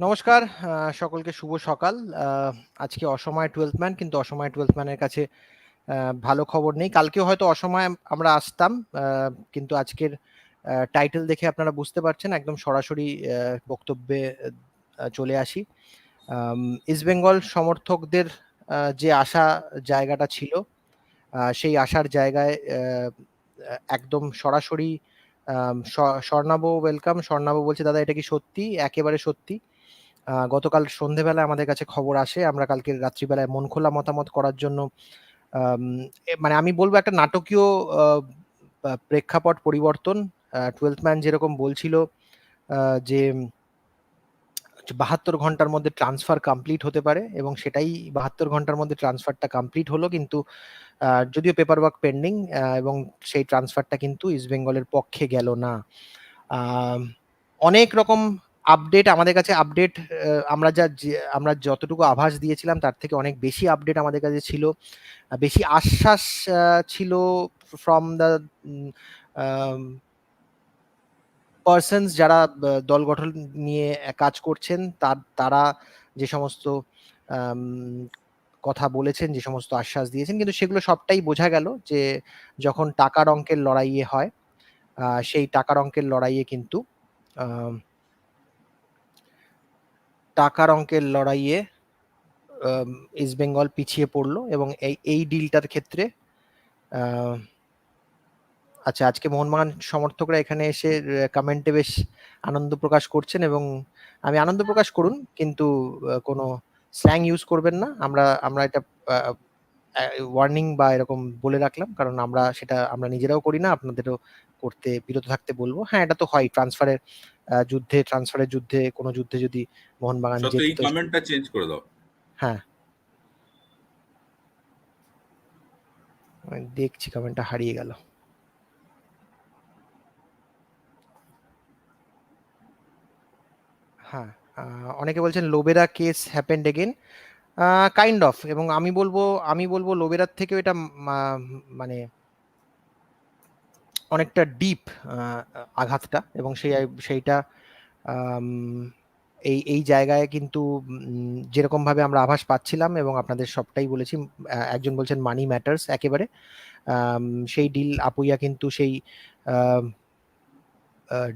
নমস্কার সকলকে শুভ সকাল। আজকে অসময় টুয়েলথ ম্যান কিন্তু অসময় টুয়েলথ ম্যানের কাছে ভালো খবর নেই। কালকেও হয়তো অসময় আমরা আসতাম কিন্তু আজকের টাইটেল দেখে আপনারা বুঝতে পারছেন, একদম সরাসরি বক্তব্যে চলে আসি। ইস্ট বেঙ্গল সমর্থকদের যে আশা জায়গাটা ছিল সেই আশার জায়গায় একদম সরাসরি স্বর্ণাব ওয়েলকাম স্বর্ণাব বলছে, দাদা, এটা কি সত্যি? একেবারে সত্যি। গতকাল সন্ধেবেলায় আমাদের কাছে খবর আসে। আমরা কালকে রাত্রিবেলায় মন খোলা মতামত করার জন্য মানে আমি বলব একটা নাটকীয় প্রেক্ষাপট পরিবর্তন। টুয়েলথ ম্যান যেরকম বলছিল যে বাহাত্তর ঘণ্টার মধ্যে ট্রান্সফার কমপ্লিট হতে পারে এবং সেটাই বাহাত্তর ঘণ্টার মধ্যে ট্রান্সফারটা কমপ্লিট হলো কিন্তু যদিও পেপার ওয়ার্ক পেন্ডিং এবং সেই ট্রান্সফারটা কিন্তু ইস্ট বেঙ্গলের পক্ষে গেল না। অনেক রকম আপডেট আমাদের কাছে আপডেট আমরা যা আমরা যতটুকু আভাস দিয়েছিলাম তার থেকে অনেক বেশি আপডেট আমাদের কাছে ছিল। বেশি আশ্বাস ছিল ফ্রম দ্য পার্সনস যারা দল গঠন নিয়ে কাজ করছেন, তার, তারা যে সমস্ত কথা বলেছেন, যে সমস্ত আশ্বাস দিয়েছেন, কিন্তু সেগুলো সবটাই বোঝা গেল যে যখন টাকার অঙ্কের লড়াইয়ে হয় সেই টাকার অঙ্কের লড়াইয়ে কিন্তু টাকার অঙ্কের লড়াইয়ে ইস্ট বেঙ্গল পিছিয়ে পড়ল এবং এই এই ডিলটার ক্ষেত্রে আচ্ছা আজকে মোহনবাগান সমর্থকরা এখানে এসে কমেন্টে বেশ আনন্দ প্রকাশ করছেন এবং আমি আনন্দ প্রকাশ করুন, কিন্তু কোনো স্ল্যাং ইউজ করবেন না। আমরা আমরা এটা ওয়ার্নিং বা এরকম বলে রাখলাম। কারণ আমরা সেটা আমরা নিজেরাও করি না আপনাদেরও করতে বিরত থাকতে বলব। হ্যাঁ এটা তো হয়। ট্রান্সফারের যুদ্ধে ট্রান্সফারের যুদ্ধে কোনো যুদ্ধে যদি মোহনবাগান সত্য এই কমেন্টটা চেঞ্জ করে দাও। হ্যাঁ। দেখছি কমেন্টটা হারিয়ে গেল। হ্যাঁ অনেকে বলছেন Lobera case happened again kind of এবং আমি বলব আমি বলব লোবেরার থেকেও এটা মানে অনেকটা ডিপ আঘাতটা এবং সেই সেইটা এই এই জায়গায় কিন্তু উম, যেরকম ভাবে আমরা আভাস পাচ্ছিলাম এবং আপনাদের সবটাই বলেছি একজন বলছেন মানি ম্যাটার্স একেবারে। সেই ডিল আপুইয়া কিন্তু সেই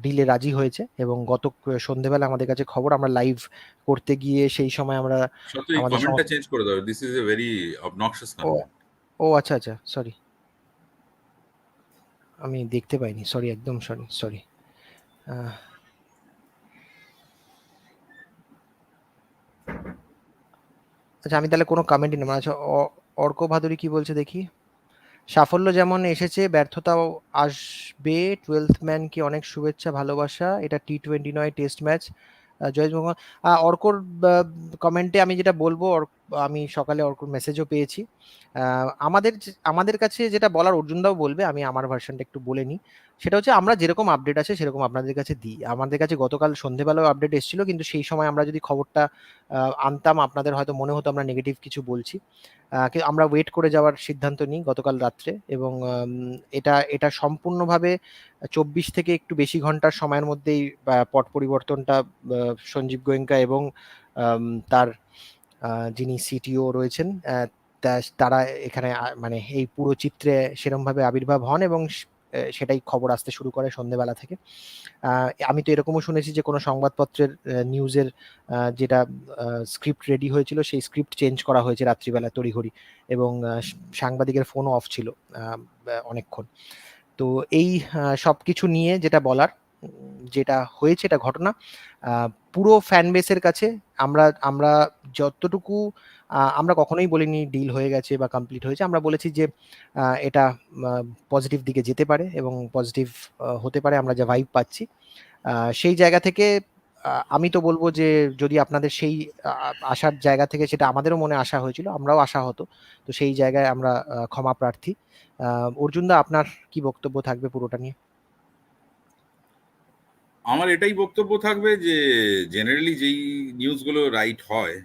ডিলে রাজি হয়েছে এবং গত সন্ধেবেলা আমাদের কাছে খবর আমরা লাইভ করতে গিয়ে সেই সময় আমরা আমাদের কমেন্টটা চেঞ্জ করে দাও। This is a very obnoxious comment ও আচ্ছা আচ্ছা সরি আমি দেখতে পাইনি সরি একদম সরি সরি আচ্ছা আমি তাহলে কোনো কমেন্টই নেব না। আচ্ছা অর্ক ভাদুরী কি বলছে দেখি? সাফল্য যেমন এসেছে, ব্যর্থতাও আসবে। টুয়েলথ ম্যানকে অনেক শুভেচ্ছা, ভালোবাসা। এটা টি টোয়েন্টি নয় টেস্ট ম্যাচ জয়েশ মোহন অর্কর কমেন্টে আমি যেটা বলব আমি সকালে অর্কর মেসেজও পেয়েছি। আমাদের আমাদের কাছে যেটা বলার, অর্জুনদাও বলবে, আমি আমার ভার্সনটা একটু বলে নিই। সেটা হচ্ছে আমরা যেরকম আপডেট আছে সেরকম আপনাদের কাছে দিই। আমাদের কাছে গতকাল সন্ধেবেলাও আপডেট এসেছিল, কিন্তু সেই সময় আমরা যদি খবরটা আনতাম আপনাদের হয়তো মনে হতো আমরা নেগেটিভ কিছু বলছি। আমরা ওয়েট করে যাওয়ার সিদ্ধান্ত নিই গতকাল রাত্রে এবং এটা এটা সম্পূর্ণভাবে চব্বিশ থেকে একটু বেশি ঘণ্টার সময়ের মধ্যেই পট পরিবর্তনটা সঞ্জীব গোয়েঙ্কা এবং তার যিনি সিটিও রয়েছেন তারা এখানে মানে এই পুরো চিত্রে সেরমভাবে আবির্ভাব হন এবং সেটাই খবর আসতে শুরু করে সন্ধেবেলা থেকে। আমি তো এরকমও শুনেছি যে কোনো সংবাদপত্রের নিউজের যেটা স্ক্রিপ্ট রেডি হয়েছিল, সেই স্ক্রিপ্ট চেঞ্জ করা হয়েছে রাত্রিবেলা তড়িঘড়ি এবং সাংবাদিকের ফোনও অফ ছিল অনেকক্ষণ। তো এই সব কিছু নিয়ে যেটা বলার, যেটা হয়েছে এটা ঘটনা পুরো ফ্যান বেসের কাছে আমরা আমরা যতটুকু আমরা কখনোই বলিনি ডিল হয়ে গেছে বা কমপ্লিট হয়েছে। আমরা বলেছি যে এটা পজিটিভ দিকে যেতে পারে এবং পজিটিভ হতে পারে, আমরা যা ভাইব পাচ্ছি। সেই জায়গা থেকে আমি তো বলব যে, যদি আপনাদের সেই আশার জায়গা থেকে সেটা আমাদেরও মনে আশা হয়েছিল, আমরাও আশা হতো তো সেই জায়গায় আমরা ক্ষমা প্রার্থী। অর্জুনদা আপনার কি বক্তব্য থাকবে পুরোটা নিয়ে? আমার এটাই বক্তব্য থাকবে যে জেনারেলি যেই নিউজগুলো রাইট হয়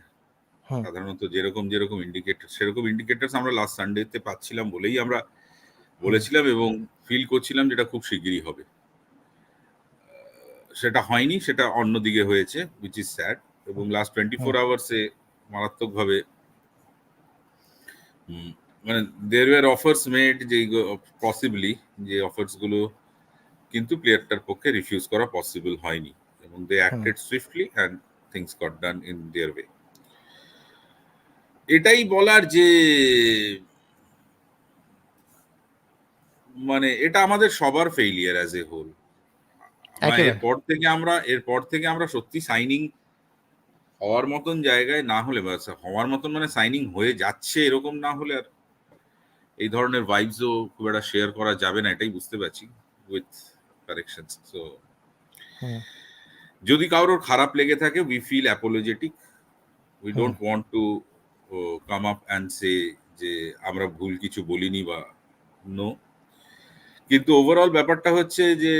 সাধারণত যেরকম যেরকম ইন্ডিকেটর সেরকম ইন্ডিকেটার্স আমরা লাস্ট সানডেতে পাচ্ছিলাম বলেই আমরা বলেছিলাম এবং ফিল করছিলাম যেটা খুব শিগগিরই হবে। সেটা হয়নি সেটা অন্যদিকে হয়েছে উইচ ইজ স্যাড এবং লাস্ট টোয়েন্টি ফোর আওয়ার্সে মারাত্মকভাবে মানে দের ওয়ার অফার্স মেড যে পসিবলি যে অফার্সগুলো কিন্তু প্লেয়ারটার পক্ষে রিফিউজ করা পসিবল হয়নি এবং they acted swiftly and things got done in their way এটাই বলার যে মানে এটা আমাদের সবার ফেইলিয়ার অ্যাজ এ হোল। এরপর থেকে আমরা এরপর থেকে আমরা সত্যি সাইনিং হওয়ার মতন জায়গায় না হলে বা হওয়ার মতন মানে সাইনিং হয়ে যাচ্ছে এরকম না হলে আর এই ধরনের ভাইবসও খুব একটা শেয়ার করা যাবে না এটাই বুঝতে পারছি উইথ কারেকশন সো। যদি কারোর খারাপ লেগে থাকে we feel apologetic we don't want to come up and say যে আমরা ভুল কিছু বলিনি বা নো কিন্তু ওভারঅল ব্যাপারটা হচ্ছে যে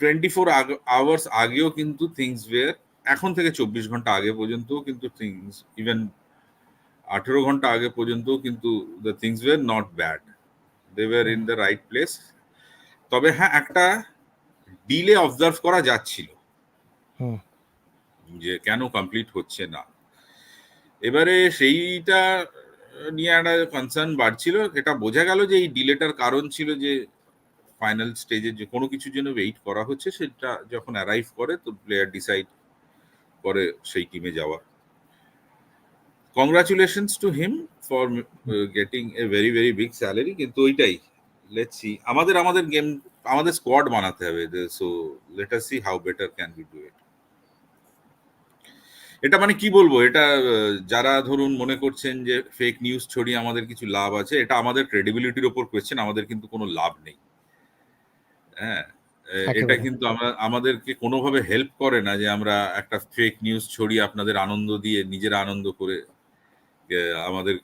টোয়েন্টি ফোর আওয়ার্স আগেও কিন্তু থিংস ওয়ের এখন থেকে চব্বিশ ঘণ্টা আগে পর্যন্ত কিন্তু থিংস ইভেন আঠেরো ঘণ্টা আগে পর্যন্ত কিন্তু the things were not bad they were in the right place তবে হ্যাঁ একটা ডিলে অবজার্ভ করা যাচ্ছিল। যে কেন কমপ্লিট হচ্ছে না। এবারে সেইটা নিয়ে একটা কনসার্ন বাড়ছিল। এটা বোঝা গেল যে এই ডিলেটার কারণ ছিল যে ফাইনাল স্টেজে যে কোনো কিছুর জন্য ওয়েট করা হচ্ছে, সেটা যখন অ্যারাইভ করে, তো প্লেয়ার ডিসাইড করে সেই টিমে যাওয়ার congratulations to him for getting a very very big salary কিন্তু ওইটাই। লেটস সি আমাদের আমাদের গেম আমাদের স্কোয়াড বানাতে হবে। So let us see how better can be do it এটা মানে কি বলব? এটা যারা ধরুন মনে করছেন যে ফেক নিউজ ছড়িয়ে আমাদের কিছু লাভ আছে এটা আমাদের ক্রেডিবিলিটির ওপর কোয়েশ্চেন আমাদের কিন্তু কোনো লাভ নেই। হ্যাঁ? এটা কিন্তু আমরা আমাদেরকে কোনোভাবে হেল্প করে না যে আমরা একটা ফেক নিউজ ছড়িয়ে আপনাদের আনন্দ দিয়ে নিজেরা আনন্দ করে আমাদের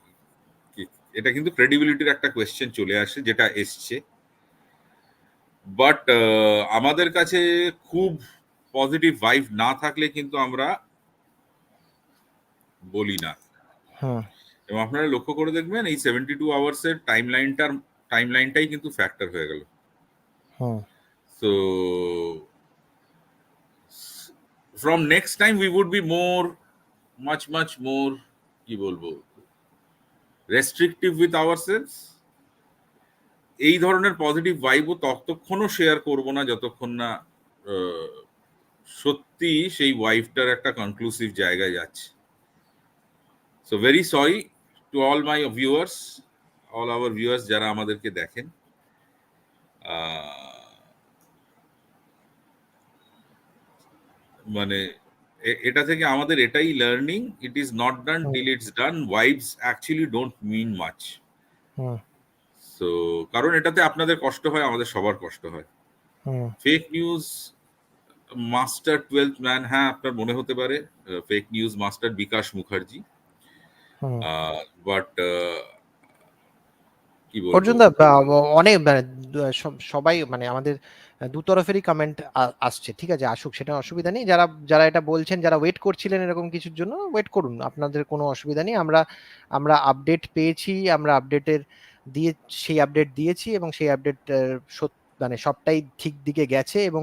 এটা কিন্তু ক্রেডিবিলিটির একটা কোয়েশ্চেন চলে আসে যেটা এসছে। বাট আমাদের কাছে খুব পজিটিভ ভাইভ না থাকলে কিন্তু আমরা বলি না। এবং আপনারা লক্ষ্য করে দেখবেন এই সেভেন্টি টু আওয়ার্সের টাইম লাইনটার টাইম লাইনটাই কিন্তু ফ্যাক্টর হয়ে গেল। So from next time we would be more, much much more কি বলব? রেস্ট্রিকটিভ উইথ আওয়ারসেলস এই ধরনের পজিটিভ ভাইবও ততক্ষণও শেয়ার করব না যতক্ষণ না সত্যি সেই ওয়াইফটার একটা কনক্লুসিভ জায়গায় যাচ্ছে। So very sorry to all my viewers all our viewers যারা আমাদেরকে দেখেন। মানে এটা থেকে আমাদের এটাই learning it is not done. Till it's done vibes actually don't mean much so কারণ এটাতে আপনাদের কষ্ট হয় আমাদের সবার কষ্ট হয়। Fake news master twelfth man হ্যাঁ আপনার মনে হতে পারে fake news master Bikash Mukherjee. But কি বলব? অর্জুন দা বা- অনেক মানে সবাই মানে আমাদের দু তরফেরই কমেন্ট আসছে। ঠিক আছে আসুক সেটা অসুবিধা নেই। যারা যারা এটা বলছেন যারা ওয়েট করছিলেন এরকম কিছুর জন্য ওয়েট করুন। আপনাদের কোনো অসুবিধা নেই। আমরা আমরা আপডেট পেয়েছি আমরা আপডেটের দিয়ে সেই আপডেট দিয়েছি এবং সেই আপডেট মানে সবটাই ঠিক দিকে গেছে এবং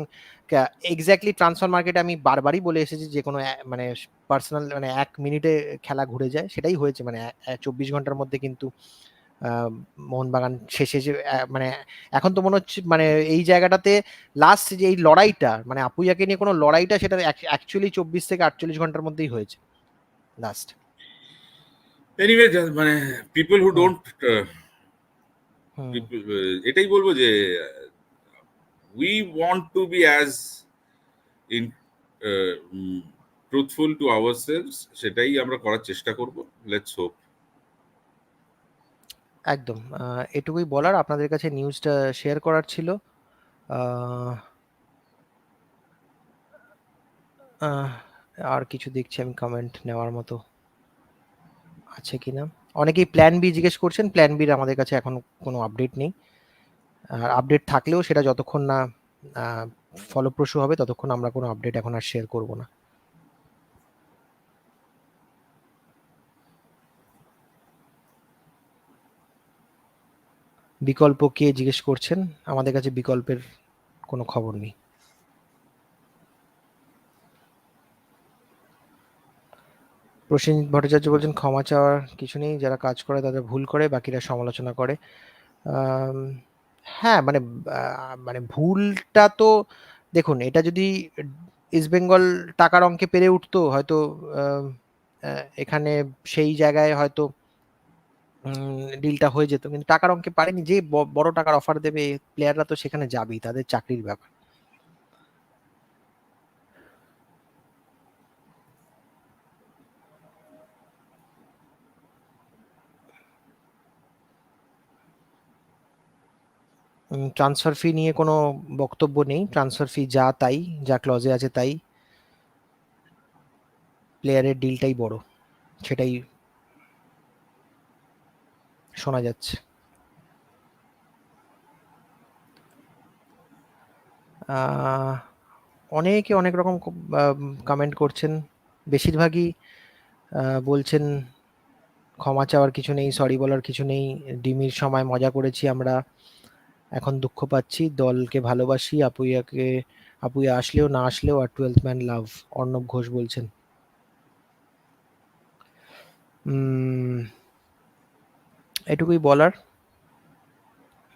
এক্স্যাক্টলি ট্রান্সফার মার্কেটে আমি বারবারই বলে এসেছি যে কোনো মানে পার্সোনাল মানে এক মিনিটে খেলা ঘুরে যায় সেটাই হয়েছে। মানে চব্বিশ ঘণ্টার মধ্যে কিন্তু মোহনবাগান শেষে যে মানে এখন তো মনে হচ্ছে মানে এই জায়গাটাতে লাস্ট যে এই লড়াইটা মানে আপুইয়াকে নিয়ে কোনো লড়াইটা সেটা অ্যাকচুয়ালি চব্বিশ থেকে আটচল্লিশ ঘণ্টার মধ্যেই হয়েছে লাস্ট এনিওয়ে মানে পিপল হু ডোন্ট এটাই বলব যে we want to be as in truthful to our সেটাই আমরা করার চেষ্টা করব। লেটস হোপ একদম। এটুকুই বলার। আপনাদের কাছে নিউজটা শেয়ার করার ছিল। আর কিছু দেখছি আমি কমেন্ট নেওয়ার মতো। আছে কিনা? অনেকেই প্ল্যান বি জিজ্ঞেস করছেন। প্ল্যান বির আমাদের কাছে এখন কোনো আপডেট নেই। আর আপডেট থাকলেও সেটা যতক্ষণ না ফলপ্রসূ হবে, ততক্ষণ আমরা কোনো আপডেট এখন আর শেয়ার করব না। বিকল্প কে জিজ্ঞেস করছেন? আমাদের কাছে বিকল্পের কোনো খবর নেই। প্রসেনজিৎ ভট্টাচার্য বলছেন, ক্ষমা চাওয়ার কিছু নেই, যারা কাজ করে তাদের ভুল করে, বাকিরা সমালোচনা করে। হ্যাঁ মানে মানে ভুলটা তো, দেখুন, এটা যদি ইস্ট বেঙ্গল টাকার অঙ্কে পেরে উঠতো, হয়তো এখানে সেই জায়গায় হয়তো ডিলটা হয়ে যেত। কিন্তু টাকার অঙ্কে পারেনি, যে বড় টাকার অফার দেবে প্লেয়াররা তো সেখানে যাবেই, তাদের চাকরির ব্যাপার। ট্রান্সফার ফি নিয়ে কোনো বক্তব্য নেই। ট্রান্সফার ফি যা তাই, যা ক্লজে আছে তাই। প্লেয়ারের ডিলটাই বড়, সেটাই শোনা যাচ্ছে। অনেকে অনেক রকম কমেন্ট করছেন। বেশিরভাগই বলছেন, ক্ষমা চাওয়ার কিছু নেই সরি বলার কিছু নেই, ডিমির সময় মজা করেছি আমরা। এখন দুঃখ পাচ্ছি। দলকে ভালোবাসি, আপুইয়াকে, আপুইয়া আসলেও না আসলেও আর twelfth man love Arnab Ghosh বলছেন। এটুকুই বলার।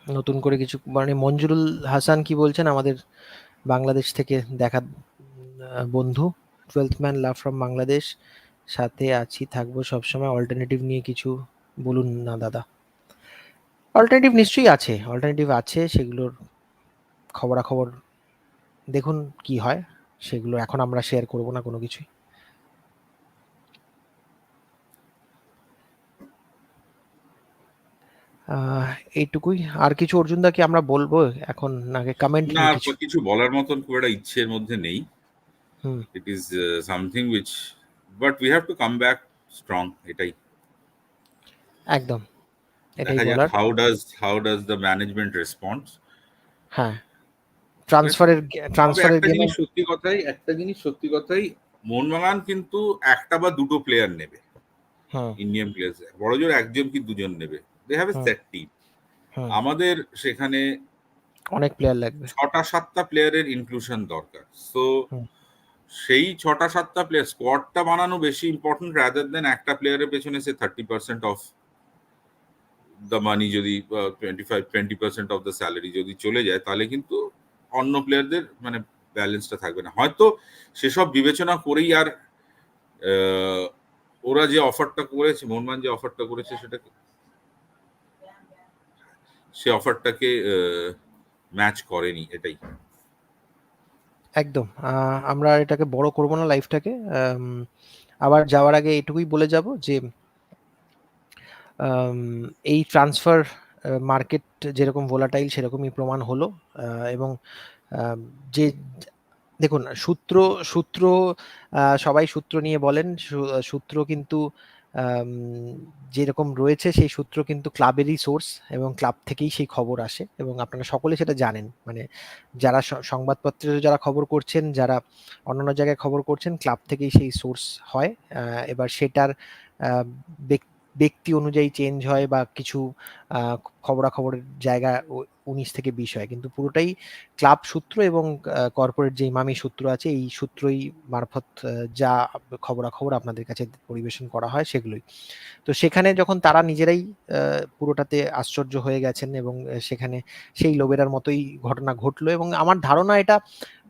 নতুন করে কিছু মানে মঞ্জুরুল হাসান কি বলছেন? আমাদের বাংলাদেশ থেকে দেখা, বন্ধু twelfth man love from Bangladesh. সাথে আছি, থাকব সবসময়। অল্টারনেটিভ নিয়ে কিছু বলুন না, দাদা। অল্টারনেটিভ নিশ্চয়ই আছে। অল্টারনেটিভ আছে সেগুলোর খবরাখবর দেখুন কি হয়। সেগুলো এখন আমরা শেয়ার করব না কোনো কিছুই। এইটুকুই। আর কিছু অর্জুন দা কি আমরা বলব? এখন নাকি কমেন্ট না কিছু। বলার মতন খুব একটা ইচ্ছের মধ্যে নেই। হুম। It is something which but we have to come back strong এটাই। একদম। দেখা যাক how does how does the management response হ্যাঁ ট্রান্সফারের ট্রান্সফারের সত্যি কথাই একটা জিনিস সত্যি কথাই মোহনবাগান কিন্তু একটা বা দুটো প্লেয়ার নেবে। ইন্ডিয়ান প্লেয়ার্স বড় জোর একজন কি দুজন নেবে? They have a set team আমাদের সেখানে অনেক প্লেয়ার লাগবে। ছটা সাতটা প্লেয়ারের ইনক্লুশন দরকার। সো সেই ছটা সাতটা প্লেয়ার স্কোয়াডটা বানানো বেশি ইম্পর্টেন্ট রাদার দেন একটা প্লেয়ারের পেছনে say thirty percent of the money যদি twenty five twenty percent of the salary যদি চলে যায়, তাহলে কিন্তু অন্য প্লেয়ারদের মানে ব্যালেন্সটা থাকবে না। হয়তো সেসব বিবেচনা করেই আর ওরা যে অফারটা করেছে, মোহনবাগান যে অফারটা করেছে সেটাকে সে অফারটাকে ম্যাচ করেনি, এটাই। একদম। আমরা এটাকে বড় করব না লাইফটাকে আবার যাওয়ার আগে এটুকুই বলে যাব যে এই ট্রান্সফার মার্কেট যেরকম ভোলাটাইল সেরকমই প্রমাণ হলো। এবং যে দেখুন সূত্র সূত্র সবাই সূত্র নিয়ে বলেন সূত্র কিন্তু যেরকম রয়েছে সেই সূত্র কিন্তু ক্লাবেরই সোর্স এবং ক্লাব থেকেই সেই খবর আসে এবং আপনারা সকলে সেটা জানেন। মানে যারা সংবাদপত্রে যারা খবর করছেন যারা অন্যান্য জায়গায় খবর করছেন ক্লাব থেকেই সেই সোর্স হয়। এবার সেটার আহ, ব্যক- ব্যক্তি অনুযায়ী চেঞ্জ হয় বা কিছু খবরাখবরের জায়গা উনিশ থেকে বিশ হয়। কিন্তু পুরোটাই ক্লাব সূত্র এবং কর্পোরেট যে ইমামি সূত্র আছে এই সূত্রই মারফত যা খবরাখবর আপনাদের কাছে পরিবেশন করা হয় সেগুলোই। তো সেখানে যখন তারা নিজেরাই পুরোটাতে আশ্চর্য হয়ে গেছেন এবং সেখানে সেই লোবেরার মতোই ঘটনা ঘটলো এবং আমার ধারণা এটা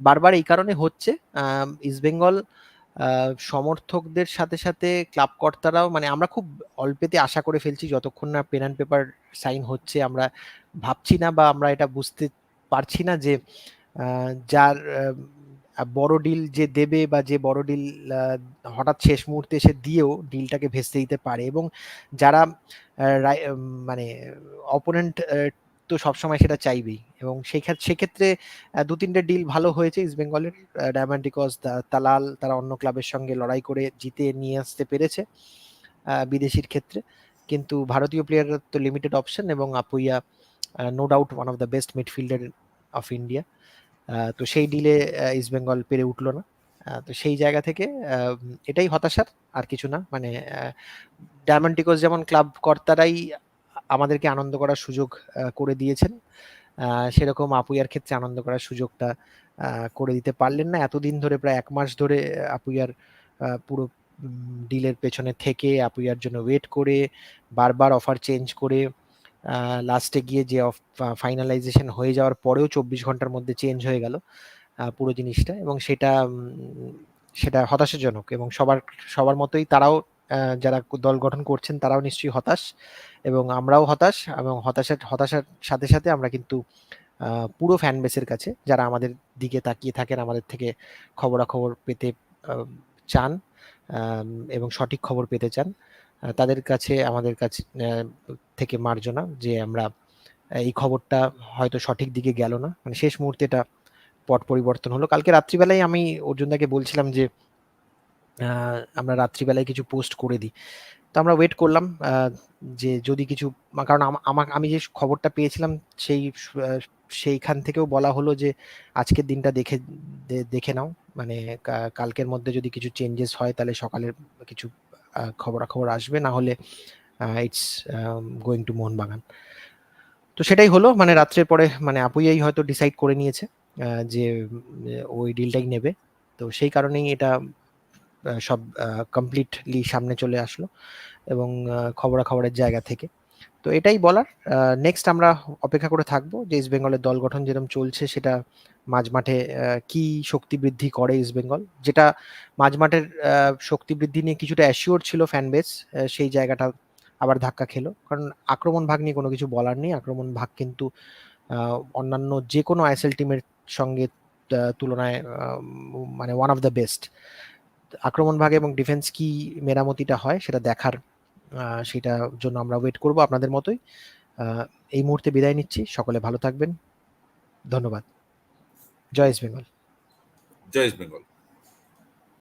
বারবার এই কারণে হচ্ছে ইস্টবেঙ্গল আহ, সমর্থকদের সাথে সাথে ক্লাব কর্তারাও মানে আমরা খুব অল্পেতে আশা করে ফেলছি যতক্ষণ না পেন অ্যান্ড পেপার সাইন হচ্ছে, আমরা ভাবছি না বা আমরা এটা বুঝতে পারছি না যে যার বড় ডিল যে দেবে বা যে বড় ডিল হঠাৎ শেষ মুহূর্তে এসে দিয়েও ডিলটাকে ভেস্তে দিতে পারে এবং যারা মানে অপোনেন্ট তো সবসময় সেটা চাইবেই। এবং সেই সেক্ষেত্রে দু তিনটে ডিল ভালো হয়েছে ইস্ট বেঙ্গলের ডায়মন্ড ডিকজ তালাল তারা অন্য ক্লাবের সঙ্গে লড়াই করে জিতে নিয়ে আসতে পেরেছে বিদেশির ক্ষেত্রে। কিন্তু ভারতীয় প্লেয়াররা তো লিমিটেড অপশন এবং Apuia no doubt one of the best midfielder of India তো সেই ডিলে ইস্ট বেঙ্গল পেরে উঠল না। তো সেই জায়গা থেকে এটাই হতাশার, আর কিছু না। মানে ডায়মন্ড টিকোস যেমন ক্লাব কর্তারাই আমাদেরকে আনন্দ করার সুযোগ করে দিয়েছেন। সেরকম আপুইয়ার ক্ষেত্রে আনন্দ করার সুযোগটা করে দিতে পারলেন না। এতদিন ধরে প্রায় এক মাস ধরে আপুইয়ার পুরো ডিলের পেছনে থেকে আপুইয়ার জন্য ওয়েট করে, বারবার অফার চেঞ্জ করে লাস্টে গিয়ে যে ফাইনালাইজেশন হয়ে যাওয়ার পরেও চব্বিশ ঘণ্টার মধ্যে চেঞ্জ হয়ে গেল পুরো জিনিসটা। এবং সেটা সেটা হতাশাজনক এবং সবার সবার মতোই তারাও যারা দল গঠন করছেন তারাও নিশ্চয়ই হতাশ এবং আমরাও হতাশ এবং হতাশার হতাশার সাথে সাথে আমরা কিন্তু পুরো ফ্যান বেসের কাছে যারা আমাদের দিকে তাকিয়ে থাকেন, আমাদের থেকে খবরাখবর পেতে চান এবং সঠিক খবর পেতে চান তাদের কাছে, আমাদের কাছে থেকে মার্জনা যে আমরা এই খবরটা হয়তো সঠিক দিকে গেল না। মানে শেষ মুহূর্তে এটা পট পরিবর্তন হলো। কালকে রাত্রিবেলায় আমি অর্জুনদাকে বলছিলাম যে আমরা রাত্রিবেলায় কিছু পোস্ট করে দিই। তো আমরা ওয়েট করলাম যে যদি কিছু, কারণ আমার আমি যে খবরটা পেয়েছিলাম সেই সেইখান থেকেও বলা হলো যে আজকের দিনটা দেখে দেখে নাও। মানে কালকের মধ্যে যদি কিছু চেঞ্জেস হয় তাহলে সকালের কিছু খবরাখবর আসবে, না হলে ইটস গোয়িং টু মোহনবাগান। তো সেটাই হলো মানে রাত্রের পরে মানে আপুইয়াই হয়তো ডিসাইড করে নিয়েছে যে ওই ডিলটাই নেবে। তো সেই কারণেই এটা সব কমপ্লিটলি সামনে চলে আসলো এবং খবরাখবরের জায়গা থেকে। তো এটাই বলার। নেক্সট আমরা অপেক্ষা করে থাকব যে ইস্ট বেঙ্গলের দল গঠন যেরকম চলছে, সেটা মাঝ মাঠে কি শক্তি বৃদ্ধি করে ইস্ট বেঙ্গল যেটা মাঝ মাঠের শক্তি বৃদ্ধি নিয়ে কিছুটা অ্যাসিওর ছিল ফ্যান বেস সেই জায়গাটা আবার ধাক্কা খেলো। কারণ আক্রমণ ভাগ নিয়ে কোনো কিছু বলার নেই। আক্রমণ ভাগ কিন্তু অন্যান্য যে কোনো আইএসএল টিমের সঙ্গে তুলনায় মানে ওয়ান অফ দ্য বেস্ট আক্রমণ ভাগে এবং ডিফেন্স কি মেরামতিটা হয় সেটা দেখার সেটা সেটার জন্য আমরা ওয়েট করব আপনাদের মতোই। এই মুহূর্তে বিদায় নিচ্ছি। সকলে ভালো থাকবেন। ধন্যবাদ। জয় ইস্ট বেঙ্গল। জয় ইস্ট বেঙ্গল।